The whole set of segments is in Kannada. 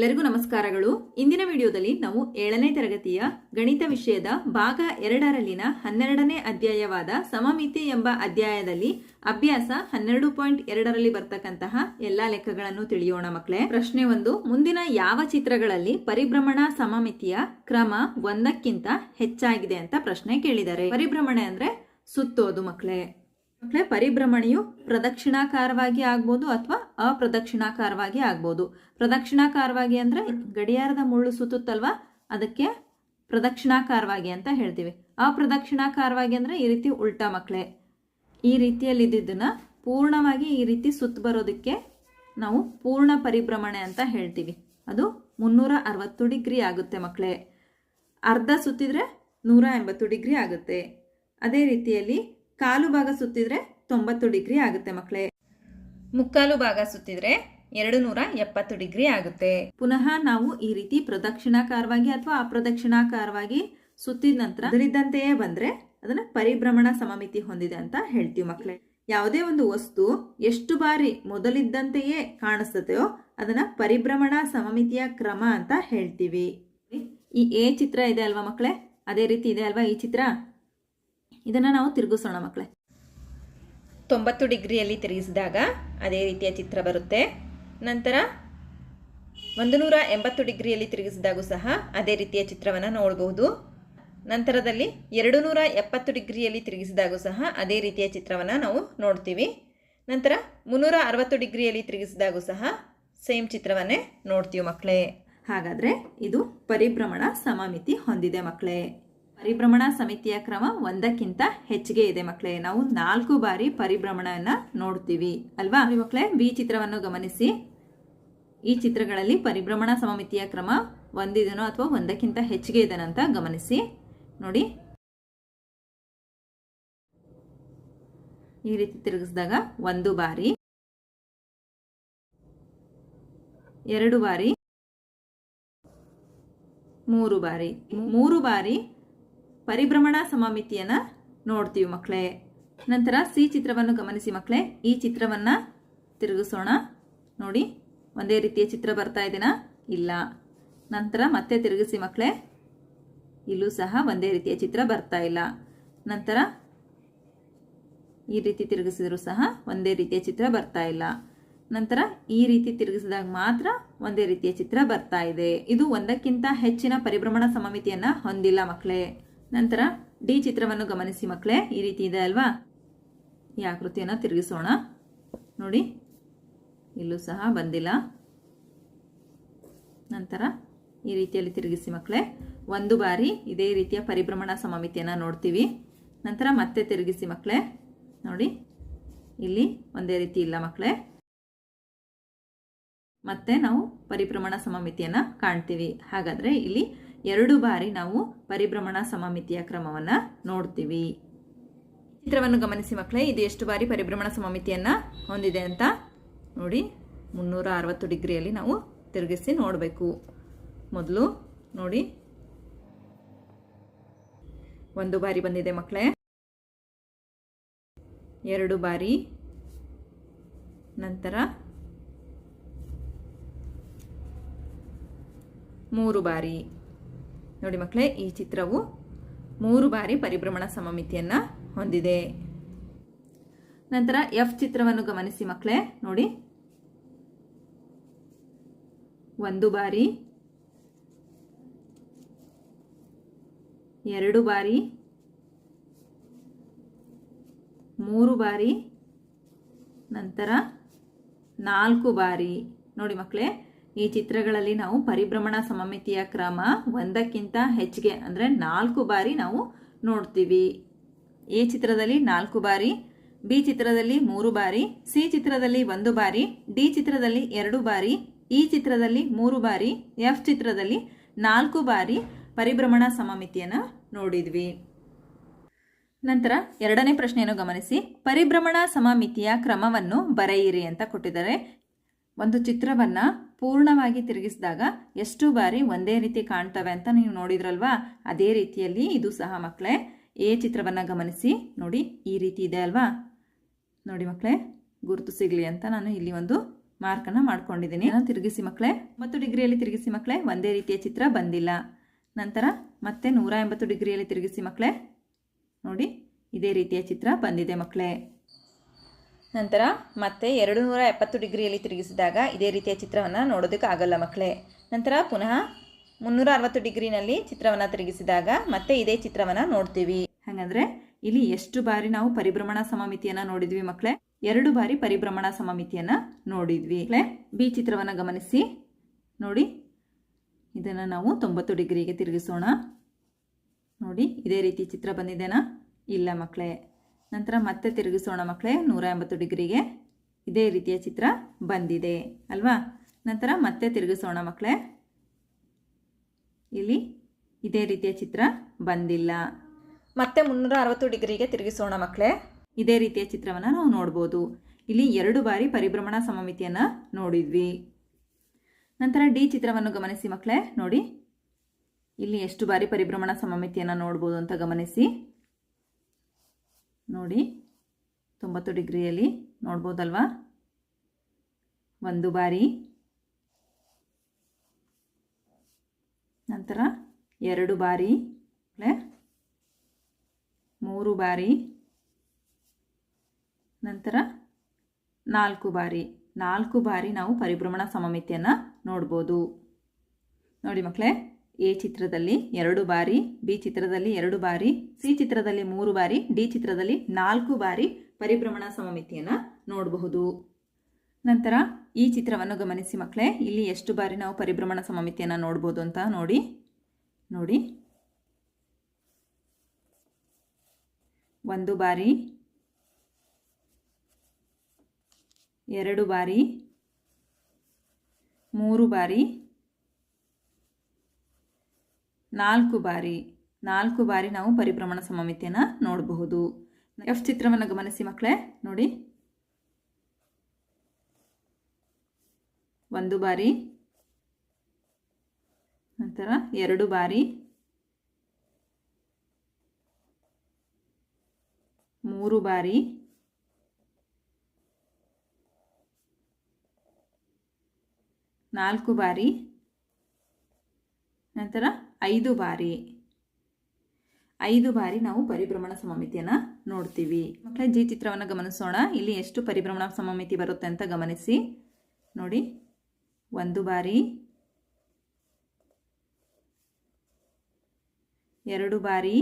ಎಲ್ಲರಿಗೂ ನಮಸ್ಕಾರಗಳು. ಇಂದಿನ ವಿಡಿಯೋದಲ್ಲಿ ನಾವು ಏಳನೇ ತರಗತಿಯ ಗಣಿತ ವಿಷಯದ ಭಾಗ ಎರಡರಲ್ಲಿನ ಹನ್ನೆರಡನೇ ಅಧ್ಯಾಯವಾದ ಸಮಮಿತಿ ಎಂಬ ಅಧ್ಯಾಯದಲ್ಲಿ ಅಭ್ಯಾಸ ಹನ್ನೆರಡು ಪಾಯಿಂಟ್ ಎರಡರಲ್ಲಿ ಬರ್ತಕ್ಕಂತಹ ಎಲ್ಲಾ ಲೆಕ್ಕಗಳನ್ನು ತಿಳಿಯೋಣ ಮಕ್ಕಳೇ. ಪ್ರಶ್ನೆ ಒಂದು, ಮುಂದಿನ ಯಾವ ಚಿತ್ರಗಳಲ್ಲಿ ಪರಿಭ್ರಮಣ ಸಮಮಿತಿಯ ಕ್ರಮ ಒಂದಕ್ಕಿಂತ ಹೆಚ್ಚಾಗಿದೆ ಅಂತ ಪ್ರಶ್ನೆ ಕೇಳಿದ್ದಾರೆ ಪರಿಭ್ರಮಣೆ ಅಂದ್ರೆ ಸುತ್ತೋದು ಮಕ್ಕಳೇ. ಮಕ್ಕಳೇ ಪರಿಭ್ರಮಣೆಯು ಪ್ರದಕ್ಷಿಣಾಕಾರವಾಗಿ ಆಗ್ಬೋದು ಅಥವಾ ಅಪ್ರದಕ್ಷಿಣಾಕಾರವಾಗಿ ಆಗ್ಬೋದು. ಪ್ರದಕ್ಷಿಣಾಕಾರವಾಗಿ ಅಂದ್ರೆ ಗಡಿಯಾರದ ಮುಳ್ಳು ಸುತ್ತುತ್ತಲ್ವಾ? ಅದಕ್ಕೆ ಪ್ರದಕ್ಷಿಣಾಕಾರವಾಗಿ ಅಂತ ಹೇಳ್ತೀವಿ. ಅಪ್ರದಕ್ಷಿಣಾಕಾರವಾಗಿ ಅಂದ್ರೆ ಈ ರೀತಿ ಉಲ್ಟಾ ಮಕ್ಕಳೇ ಈ ರೀತಿಯಲ್ಲಿ ಇದ್ದಿದ್ದನ್ನ ಪೂರ್ಣವಾಗಿ ಈ ರೀತಿ ಸುತ್ತ ಬರೋದಕ್ಕೆ ನಾವು ಪೂರ್ಣ ಪರಿಭ್ರಮಣೆ ಅಂತ ಹೇಳ್ತೀವಿ. ಅದು ಮುನ್ನೂರ ಅರವತ್ತು ಡಿಗ್ರಿ ಆಗುತ್ತೆ ಮಕ್ಕಳೇ ಅರ್ಧ ಸುತ್ತಿದ್ರೆ ನೂರ ಎಂಬತ್ತು ಡಿಗ್ರಿ ಆಗುತ್ತೆ. ಅದೇ ರೀತಿಯಲ್ಲಿ ಕಾಲು ಭಾಗ ಸುತ್ತಿದ್ರೆ ತೊಂಬತ್ತು ಡಿಗ್ರಿ ಆಗುತ್ತೆ ಮಕ್ಕಳೇ ಮುಕ್ಕಾಲು ಭಾಗ ಸುತ್ತಿದ್ರೆ ಎರಡು ನೂರ ಎಪ್ಪತ್ತು ಡಿಗ್ರಿ ಆಗುತ್ತೆ. ಪುನಃ ನಾವು ಈ ರೀತಿ ಪ್ರದಕ್ಷಿಣಾಕಾರವಾಗಿ ಅಥವಾ ಅಪ್ರದಕ್ಷಿಣಾಕಾರವಾಗಿ ಸುತ್ತಿದ ನಂತರ ಅದರಿದ್ದಂತೆಯೇ ಬಂದ್ರೆ ಅದನ್ನ ಪರಿಭ್ರಮಣ ಸಮಮಿತಿ ಹೊಂದಿದೆ ಅಂತ ಹೇಳ್ತೀವಿ ಮಕ್ಕಳೇ ಯಾವುದೇ ಒಂದು ವಸ್ತು ಎಷ್ಟು ಬಾರಿ ಮೊದಲಿದ್ದಂತೆಯೇ ಕಾಣಿಸ್ತದೆಯೋ ಅದನ್ನ ಪರಿಭ್ರಮಣ ಸಮಮಿತಿಯ ಕ್ರಮ ಅಂತ ಹೇಳ್ತೀವಿ. ಈ ಎ ಚಿತ್ರ ಇದೆ ಅಲ್ವಾ ಮಕ್ಕಳೇ ಅದೇ ರೀತಿ ಇದೆ ಅಲ್ವಾ ಈ ಚಿತ್ರ? ಇದನ್ನ ನಾವು ತಿರುಗಿಸೋಣ ಮಕ್ಕಳೇ ತೊಂಬತ್ತು ಡಿಗ್ರಿಯಲ್ಲಿ ತಿರುಗಿಸಿದಾಗ ಅದೇ ರೀತಿಯ ಚಿತ್ರ ಬರುತ್ತೆ. ನಂತರ ಒಂದು ನೂರ ಎಂಬತ್ತು ಡಿಗ್ರಿಯಲ್ಲಿ ತಿರುಗಿಸಿದಾಗೂ ಸಹ ಅದೇ ರೀತಿಯ ಚಿತ್ರವನ್ನು ನೋಡಬಹುದು. ನಂತರದಲ್ಲಿ ಎರಡು ನೂರ ಎಪ್ಪತ್ತು ಡಿಗ್ರಿಯಲ್ಲಿ ತಿರುಗಿಸಿದಾಗೂ ಸಹ ಅದೇ ರೀತಿಯ ಚಿತ್ರವನ್ನು ನಾವು ನೋಡ್ತೀವಿ. ನಂತರ ಮುನ್ನೂರ ಅರವತ್ತು ಡಿಗ್ರಿಯಲ್ಲಿ ತಿರುಗಿಸಿದಾಗೂ ಸಹ ಸೇಮ್ ಚಿತ್ರವನ್ನೇ ನೋಡ್ತೀವಿ ಮಕ್ಕಳೇ ಹಾಗಾದರೆ ಇದು ಪರಿಭ್ರಮಣ ಸಮಮಿತಿ ಹೊಂದಿದೆ ಮಕ್ಕಳೇ ಪರಿಭ್ರಮಣ ಸಮಿತಿಯ ಕ್ರಮ ಒಂದಕ್ಕಿಂತ ಹೆಚ್ಚಿಗೆ ಇದೆ ಮಕ್ಕಳೇ. ನಾವು ನಾಲ್ಕು ಬಾರಿ ಪರಿಭ್ರಮಣವನ್ನ ನೋಡ್ತೀವಿ. ಅಲ್ವಾ? ಮಕ್ಕಳೇ? ಬಿ ಚಿತ್ರವನ್ನು ಗಮನಿಸಿ. ಈ ಚಿತ್ರಗಳಲ್ಲಿ ಪರಿಭ್ರಮಣ ಸಮಮಿತಿಯ ಕ್ರಮ ಒಂದಿದನೋ ಅಥವಾ ಒಂದಕ್ಕಿಂತ ಹೆಚ್ಚಿಗೆ ಇದನಂತ ಗಮನಿಸಿ. ನೋಡಿ. ಈ ರೀತಿ ತಿರುಗಿಸಿದಾಗ ಒಂದು ಬಾರಿ. ಎರಡು ಬಾರಿ. ಮೂರು ಬಾರಿ. ಮೂರು ಬಾರಿ ಪರಿಭ್ರಮಣ ಸಮಮಿತಿಯನ್ನು ನೋಡ್ತೀವಿ ಮಕ್ಕಳೇ ನಂತರ ಸಿ ಚಿತ್ರವನ್ನು ಗಮನಿಸಿ ಮಕ್ಕಳೇ ಈ ಚಿತ್ರವನ್ನು ತಿರುಗಿಸೋಣ. ನೋಡಿ, ಒಂದೇ ರೀತಿಯ ಚಿತ್ರ ಬರ್ತಾ ಇದೆಯಾ ಇಲ್ಲ. ನಂತರ ಮತ್ತೆ ತಿರುಗಿಸಿ ಮಕ್ಕಳೇ ಇಲ್ಲೂ ಸಹ ಒಂದೇ ರೀತಿಯ ಚಿತ್ರ ಬರ್ತಾ ಇಲ್ಲ. ನಂತರ ಈ ರೀತಿ ತಿರುಗಿಸಿದರೂ ಸಹ ಒಂದೇ ರೀತಿಯ ಚಿತ್ರ ಬರ್ತಾ ಇಲ್ಲ. ನಂತರ ಈ ರೀತಿ ತಿರುಗಿಸಿದಾಗ ಮಾತ್ರ ಒಂದೇ ರೀತಿಯ ಚಿತ್ರ ಬರ್ತಾ ಇದೆ. ಇದು ಒಂದಕ್ಕಿಂತ ಹೆಚ್ಚಿನ ಪರಿಭ್ರಮಣ ಸಮಮಿತಿಯನ್ನು ಹೊಂದಿಲ್ಲ ಮಕ್ಕಳೇ ನಂತರ ಡಿ ಚಿತ್ರವನ್ನು ಗಮನಿಸಿ ಮಕ್ಕಳೇ, ಈ ರೀತಿ ಇದೆ ಅಲ್ವಾ? ಈ ಆಕೃತಿಯನ್ನು ತಿರುಗಿಸೋಣ. ನೋಡಿ, ಇಲ್ಲೂ ಸಹ ಬಂದಿಲ್ಲ. ನಂತರ ಈ ರೀತಿಯಲ್ಲಿ ತಿರುಗಿಸಿ ಮಕ್ಕಳೇ, ಒಂದು ಬಾರಿ ಇದೇ ರೀತಿಯ ಪರಿಭ್ರಮಣ ಸಮಮಿತಿಯನ್ನು ನೋಡ್ತೀವಿ. ನಂತರ ಮತ್ತೆ ತಿರುಗಿಸಿ ಮಕ್ಕಳೇ, ನೋಡಿ, ಇಲ್ಲಿ ಒಂದೇ ರೀತಿ ಇಲ್ಲ ಮಕ್ಕಳೇ. ಮತ್ತೆ ನಾವು ಪರಿಭ್ರಮಣ ಸಮಮಿತಿಯನ್ನು ಕಾಣ್ತೀವಿ. ಹಾಗಾದರೆ ಇಲ್ಲಿ ಎರಡು ಬಾರಿ ನಾವು ಪರಿಭ್ರಮಣ ಸಮಮಿತಿಯ ಕ್ರಮವನ್ನು ನೋಡ್ತೀವಿ. ಚಿತ್ರವನ್ನು ಗಮನಿಸಿ ಮಕ್ಕಳೇ, ಇದು ಎಷ್ಟು ಬಾರಿ ಪರಿಭ್ರಮಣ ಸಮಮಿತಿಯನ್ನು ಹೊಂದಿದೆ ಅಂತ ನೋಡಿ. ಮುನ್ನೂರ ಅರವತ್ತು ಡಿಗ್ರಿಯಲ್ಲಿ ನಾವು ತಿರುಗಿಸಿ ನೋಡಬೇಕು. ಮೊದಲು ನೋಡಿ. ಒಂದು ಬಾರಿ ಬಂದಿದೆ ಮಕ್ಕಳೇ. ಎರಡು ಬಾರಿ. ನಂತರ ಮೂರು ಬಾರಿ. ನೋಡಿ ಮಕ್ಕಳೇ, ಈ ಚಿತ್ರವು ಮೂರು ಬಾರಿ ಪರಿಭ್ರಮಣ ಸಮಮಿತಿಯನ್ನು ಹೊಂದಿದೆ. ನಂತರ ಎಫ್ ಚಿತ್ರವನ್ನು ಗಮನಿಸಿ ಮಕ್ಕಳೇ, ನೋಡಿ. ಒಂದು ಬಾರಿ, ಎರಡು ಬಾರಿ, ಮೂರು ಬಾರಿ, ನಂತರ ನಾಲ್ಕು ಬಾರಿ. ನೋಡಿ ಮಕ್ಕಳೇ ಈ ಚಿತ್ರಗಳಲ್ಲಿ ನಾವು ಪರಿಭ್ರಮಣ ಸಮಮಿತಿಯ ಕ್ರಮ ಒಂದಕ್ಕಿಂತ ಹೆಚ್ಚಿಗೆ ಅಂದರೆ ನಾಲ್ಕು ಬಾರಿ ನಾವು ನೋಡ್ತೀವಿ. ಎ ಚಿತ್ರದಲ್ಲಿ ನಾಲ್ಕು ಬಾರಿ, ಬಿ ಚಿತ್ರದಲ್ಲಿ ಮೂರು ಬಾರಿ, ಸಿ ಚಿತ್ರದಲ್ಲಿ ಒಂದು ಬಾರಿ, ಡಿ ಚಿತ್ರದಲ್ಲಿ ಎರಡು ಬಾರಿ ಈ ಚಿತ್ರದಲ್ಲಿ ಮೂರು ಬಾರಿ, ಎಫ್ ಚಿತ್ರದಲ್ಲಿ ನಾಲ್ಕು ಬಾರಿ ಪರಿಭ್ರಮಣ ಸಮಮಿತಿಯನ್ನು ನೋಡಿದ್ವಿ. ನಂತರ ಎರಡನೇ ಪ್ರಶ್ನೆಯನ್ನು ಗಮನಿಸಿ. ಪರಿಭ್ರಮಣ ಸಮಮಿತಿಯ ಕ್ರಮವನ್ನು ಬರೆಯಿರಿ ಅಂತ ಕೊಟ್ಟಿದ್ದಾರೆ. ಒಂದು ಚಿತ್ರವನ್ನು ಪೂರ್ಣವಾಗಿ ತಿರುಗಿಸಿದಾಗ ಎಷ್ಟು ಬಾರಿ ಒಂದೇ ರೀತಿ ಕಾಣ್ತವೆ ಅಂತ ನೀವು ನೋಡಿದ್ರಲ್ವಾ? ಅದೇ ರೀತಿಯಲ್ಲಿ ಇದು ಸಹ ಮಕ್ಕಳೇ ಎ ಚಿತ್ರವನ್ನು ಗಮನಿಸಿ ನೋಡಿ, ಈ ರೀತಿ ಇದೆ ಅಲ್ವಾ? ನೋಡಿ ಮಕ್ಕಳೇ ಗುರುತು ಸಿಗಲಿ ಅಂತ ನಾನು ಇಲ್ಲಿ ಒಂದು ಮಾರ್ಕನ್ನು ಮಾಡ್ಕೊಂಡಿದ್ದೀನಿ. ನಾನು ತಿರುಗಿಸಿ ಮಕ್ಕಳೇ ಒಂಬತ್ತು ಡಿಗ್ರಿಯಲ್ಲಿ ತಿರುಗಿಸಿ ಮಕ್ಕಳೇ ಒಂದೇ ರೀತಿಯ ಚಿತ್ರ ಬಂದಿಲ್ಲ. ನಂತರ ಮತ್ತೆ ನೂರ ಎಂಬತ್ತು ಡಿಗ್ರಿಯಲ್ಲಿ ತಿರುಗಿಸಿ ಮಕ್ಕಳೇ ನೋಡಿ, ಇದೇ ರೀತಿಯ ಚಿತ್ರ ಬಂದಿದೆ ಮಕ್ಕಳೇ ನಂತರ ಮತ್ತೆ ಎರಡು ನೂರ ಎಪ್ಪತ್ತು ಡಿಗ್ರಿಯಲ್ಲಿ ತಿರುಗಿಸಿದಾಗ ಇದೇ ರೀತಿಯ ಚಿತ್ರವನ್ನು ನೋಡೋದಕ್ಕೆ ಆಗಲ್ಲ ಮಕ್ಕಳೇ. ನಂತರ ಪುನಃ ಮುನ್ನೂರ ಅರವತ್ತು ಡಿಗ್ರಿನಲ್ಲಿ ಚಿತ್ರವನ್ನು ತಿರುಗಿಸಿದಾಗ ಮತ್ತೆ ಇದೇ ಚಿತ್ರವನ್ನು ನೋಡ್ತೀವಿ. ಹಾಗಂದ್ರೆ ಇಲ್ಲಿ ಎಷ್ಟು ಬಾರಿ ನಾವು ಪರಿಭ್ರಮಣ ಸಮಮಿತಿಯನ್ನು ನೋಡಿದ್ವಿ ಮಕ್ಕಳೇ? ಎರಡು ಬಾರಿ ಪರಿಭ್ರಮಣ ಸಮಮಿತಿಯನ್ನು ನೋಡಿದ್ವಿ. ಬಿ ಚಿತ್ರವನ್ನು ಗಮನಿಸಿ. ನೋಡಿ, ಇದನ್ನು ನಾವು ತೊಂಬತ್ತು ಡಿಗ್ರಿಗೆ ತಿರುಗಿಸೋಣ. ನೋಡಿ, ಇದೇ ರೀತಿ ಚಿತ್ರ ಬಂದಿದೆನಾ? ಇಲ್ಲ ಮಕ್ಕಳೇ. ನಂತರ ಮತ್ತೆ ತಿರುಗಿಸೋಣ ಮಕ್ಕಳೇ ನೂರ ಎಂಬತ್ತು ಡಿಗ್ರಿಗೆ. ಇದೇ ರೀತಿಯ ಚಿತ್ರ ಬಂದಿದೆ ಅಲ್ವಾ? ನಂತರ ಮತ್ತೆ ತಿರುಗಿಸೋಣ ಮಕ್ಕಳೇ ಇಲ್ಲಿ ಇದೇ ರೀತಿಯ ಚಿತ್ರ ಬಂದಿಲ್ಲ. ಮತ್ತೆ ಮುನ್ನೂರ ಅರವತ್ತು ಡಿಗ್ರಿಗೆ ತಿರುಗಿಸೋಣ ಮಕ್ಕಳೇ ಇದೇ ರೀತಿಯ ಚಿತ್ರವನ್ನು ನಾವು ನೋಡ್ಬೋದು. ಇಲ್ಲಿ ಎರಡು ಬಾರಿ ಪರಿಭ್ರಮಣ ಸಮಮಿತಿಯನ್ನು ನೋಡಿದ್ವಿ. ನಂತರ ಡಿ ಚಿತ್ರವನ್ನು ಗಮನಿಸಿ ಮಕ್ಕಳೇ ನೋಡಿ. ಇಲ್ಲಿ ಎಷ್ಟು ಬಾರಿ ಪರಿಭ್ರಮಣ ಸಮಮಿತಿಯನ್ನು ನೋಡ್ಬೋದು ಅಂತ ಗಮನಿಸಿ. ನೋಡಿ, ತೊಂಬತ್ತು ಡಿಗ್ರಿಯಲ್ಲಿ ನೋಡ್ಬೋದಲ್ವಾ? ಒಂದು ಬಾರಿ. ನಂತರ ಎರಡು ಬಾರಿ ಮೂರು ಬಾರಿ. ನಂತರ ನಾಲ್ಕು ಬಾರಿ. ನಾಲ್ಕು ಬಾರಿ ನಾವು ಪರಿಭ್ರಮಣ ಸಮಮಿತಿಯನ್ನು ನೋಡ್ಬೋದು. ನೋಡಿ ಮಕ್ಕಳೇ ಎ ಚಿತ್ರದಲ್ಲಿ ಎರಡು ಬಾರಿ, ಬಿ ಚಿತ್ರದಲ್ಲಿ ಎರಡು ಬಾರಿ, ಸಿ ಚಿತ್ರದಲ್ಲಿ ಮೂರು ಬಾರಿ, ಡಿ ಚಿತ್ರದಲ್ಲಿ ನಾಲ್ಕು ಬಾರಿ ಪರಿಭ್ರಮಣ ಸಮಮಿತಿಯನ್ನು ನೋಡಬಹುದು. ನಂತರ ಈ ಚಿತ್ರವನ್ನು ಗಮನಿಸಿ ಮಕ್ಕಳೇ, ಇಲ್ಲಿ ಎಷ್ಟು ಬಾರಿ ನಾವು ಪರಿಭ್ರಮಣ ಸಮಮಿತಿಯನ್ನು ನೋಡ್ಬೋದು ಅಂತ ನೋಡಿ ನೋಡಿ. ಒಂದು ಬಾರಿ, ಎರಡು ಬಾರಿ, ಮೂರು ಬಾರಿ ನಾಲ್ಕು ಬಾರಿ ನಾಲ್ಕು ಬಾರಿ ನಾವು ಪರಿಭ್ರಮಣ ಸಮಮಿತಿಯನ್ನು ನೋಡಬಹುದು. ಎಫ್ ಚಿತ್ರವನ್ನು ಗಮನಿಸಿ ಮಕ್ಕಳೇ ನೋಡಿ. ಒಂದು ಬಾರಿ, ನಂತರ ಎರಡು ಬಾರಿ, ಮೂರು ಬಾರಿ, ನಾಲ್ಕು ಬಾರಿ, ನಂತರ ಐದು ಬಾರಿ. ಐದು ಬಾರಿ ನಾವು ಪರಿಭ್ರಮಣ ಸಮಮಿತಿಯನ್ನು ನೋಡ್ತೀವಿ. ಮಕ್ಕಳೇ ಜಿ ಚಿತ್ರವನ್ನು ಗಮನಿಸೋಣ. ಇಲ್ಲಿ ಎಷ್ಟು ಪರಿಭ್ರಮಣ ಸಮಮಿತಿ ಬರುತ್ತೆ ಅಂತ ಗಮನಿಸಿ. ನೋಡಿ, ಒಂದು ಬಾರಿ. ಎರಡು ಬಾರಿ.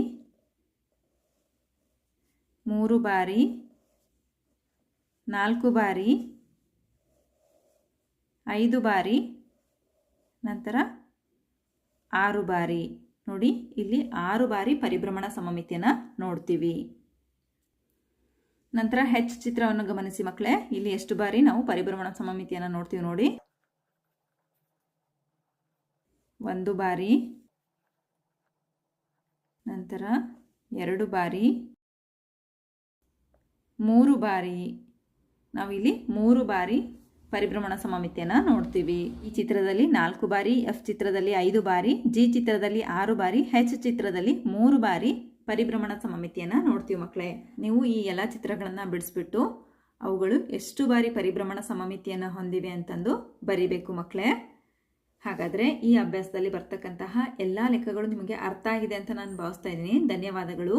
ಮೂರು ಬಾರಿ. ನಾಲ್ಕು ಬಾರಿ. ಐದು ಬಾರಿ. ನಂತರ ಆರು ಬಾರಿ. ನೋಡಿ, ಇಲ್ಲಿ ಆರು ಬಾರಿ ಪರಿಭ್ರಮಣ ಸಮಮಿತಿಯನ್ನು ನೋಡ್ತೀವಿ. ನಂತರ ಹೆಚ್ ಚಿತ್ರವನ್ನು ಗಮನಿಸಿ ಮಕ್ಕಳೇ ಇಲ್ಲಿ ಎಷ್ಟು ಬಾರಿ ನಾವು ಪರಿಭ್ರಮಣ ಸಮಮಿತಿಯನ್ನು ನೋಡ್ತೀವಿ ನೋಡಿ. ಒಂದು ಬಾರಿ. ನಂತರ ಎರಡು ಬಾರಿ. ಮೂರು ಬಾರಿ. ನಾವಿಲ್ಲಿ ಮೂರು ಬಾರಿ ಪರಿಭ್ರಮಣ ಸಮಮಿತಿಯನ್ನು ನೋಡ್ತೀವಿ. ಈ ಚಿತ್ರದಲ್ಲಿ ನಾಲ್ಕು ಬಾರಿ ಎಫ್ ಚಿತ್ರದಲ್ಲಿ ಐದು ಬಾರಿ ಜಿ ಚಿತ್ರದಲ್ಲಿ ಆರು ಬಾರಿ ಹೆಚ್ ಚಿತ್ರದಲ್ಲಿ ಮೂರು ಬಾರಿ ಪರಿಭ್ರಮಣ ಸಮಮಿತಿಯನ್ನು ನೋಡ್ತೀವಿ ಮಕ್ಕಳೇ ನೀವು ಈ ಎಲ್ಲ ಚಿತ್ರಗಳನ್ನು ಬಿಡಿಸ್ಬಿಟ್ಟು ಅವುಗಳು ಎಷ್ಟು ಬಾರಿ ಪರಿಭ್ರಮಣ ಸಮಮಿತಿಯನ್ನು ಹೊಂದಿವೆ ಅಂತಂದು ಬರಿಬೇಕು ಮಕ್ಕಳೇ ಹಾಗಾದರೆ ಈ ಅಭ್ಯಾಸದಲ್ಲಿ ಬರ್ತಕ್ಕಂತಹ ಎಲ್ಲ ಲೆಕ್ಕಗಳು ನಿಮಗೆ ಅರ್ಥ ಆಗಿದೆ ಅಂತ ನಾನು ಭಾವಿಸ್ತಾ ಇದ್ದೀನಿ. ಧನ್ಯವಾದಗಳು.